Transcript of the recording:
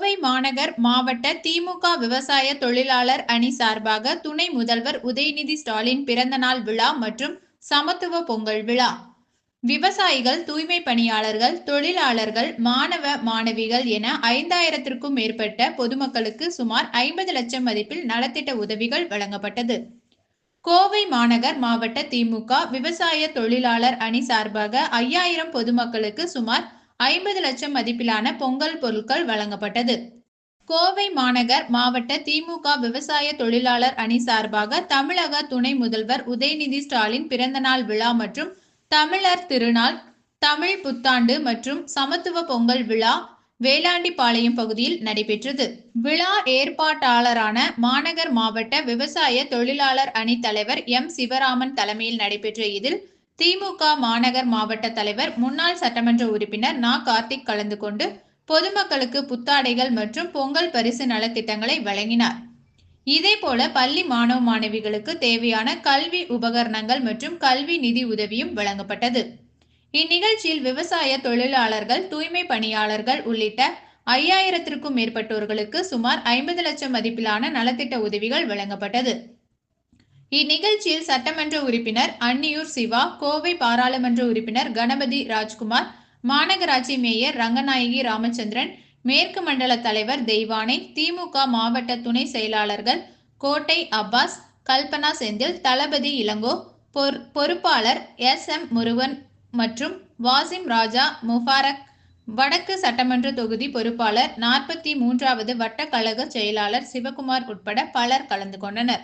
கோவை மாநகர் மாவட்ட திமுக விவசாய தொழிலாளர் அணி சார்பாக துணை முதல்வர் உதயநிதி ஸ்டாலின் பிறந்தநாள் விழா மற்றும் சமத்துவ பொங்கல் விழா. விவசாயிகள் தூய்மை பணியாளர்கள் தொழிலாளர்கள் மாணவ மாணவிகள் என ஐந்தாயிரத்திற்கும் மேற்பட்ட பொதுமக்களுக்கு சுமார் ஐம்பது லட்சம் மதிப்பில் நலத்திட்ட உதவிகள் வழங்கப்பட்டது. கோவை மாநகர் மாவட்ட திமுக விவசாய தொழிலாளர் அணி சார்பாக ஐயாயிரம் பொதுமக்களுக்கு சுமார் ஐம்பது லட்சம் மதிப்பிலான பொங்கல் பொருட்கள் வழங்கப்பட்டது. கோவை மாநகர் மாவட்ட திமுக விவசாய தொழிலாளர் அணி சார்பாக தமிழக துணை முதல்வர் உதயநிதி ஸ்டாலின் பிறந்தநாள் விழா மற்றும் தமிழர் திருநாள் தமிழ் புத்தாண்டு மற்றும் சமத்துவ பொங்கல் விழா வேளாண்டிப்பாளையம் பகுதியில் நடைபெற்றது. விழா ஏற்பாட்டாளரான மாநகர் மாவட்ட விவசாய தொழிலாளர் அணி தலைவர் எம். சிவராமன் தலைமையில் நடைபெற்ற இதில் திமுக மாநகர் மாவட்ட தலைவர் முன்னாள் சட்டமன்ற உறுப்பினர் நா. கார்த்திக் கலந்து கொண்டு பொதுமக்களுக்கு புத்தாடைகள் மற்றும் பொங்கல் பரிசு நலத்திட்டங்களை வழங்கினார். இதேபோல பள்ளி மாணவ மாணவிகளுக்கு தேவையான கல்வி உபகரணங்கள் மற்றும் கல்வி நிதி உதவியும் வழங்கப்பட்டது. இந்நிகழ்ச்சியில் விவசாய தொழிலாளர்கள் தூய்மை பணியாளர்கள் உள்ளிட்ட ஐயாயிரத்திற்கும் மேற்பட்டோர்களுக்கு சுமார் ஐம்பது லட்சம் மதிப்பிலான நலத்திட்ட உதவிகள் வழங்கப்பட்டது. இந்நிகழ்ச்சியில் சட்டமன்ற உறுப்பினர் அன்னியூர் சிவா கோவை பாராளுமன்ற உறுப்பினர் கணபதி ராஜ்குமார் மாநகராட்சி மேயர் ரங்கநாயகி ராமச்சந்திரன் மேற்கு மண்டல தலைவர் தெய்வானை திமுக மாவட்ட துணை செயலாளர்கள் கோட்டை அப்பாஸ் கல்பனா செந்தில் தளபதி இளங்கோ பொறுப்பாளர் எஸ் எம் முருகன் மற்றும் வாசிம் ராஜா முபாரக் வடக்கு சட்டமன்ற தொகுதி பொறுப்பாளர் நாற்பத்தி மூன்றாவது வட்டக்கழக செயலாளர் சிவகுமார் உட்பட பலர் கலந்து கொண்டனர்.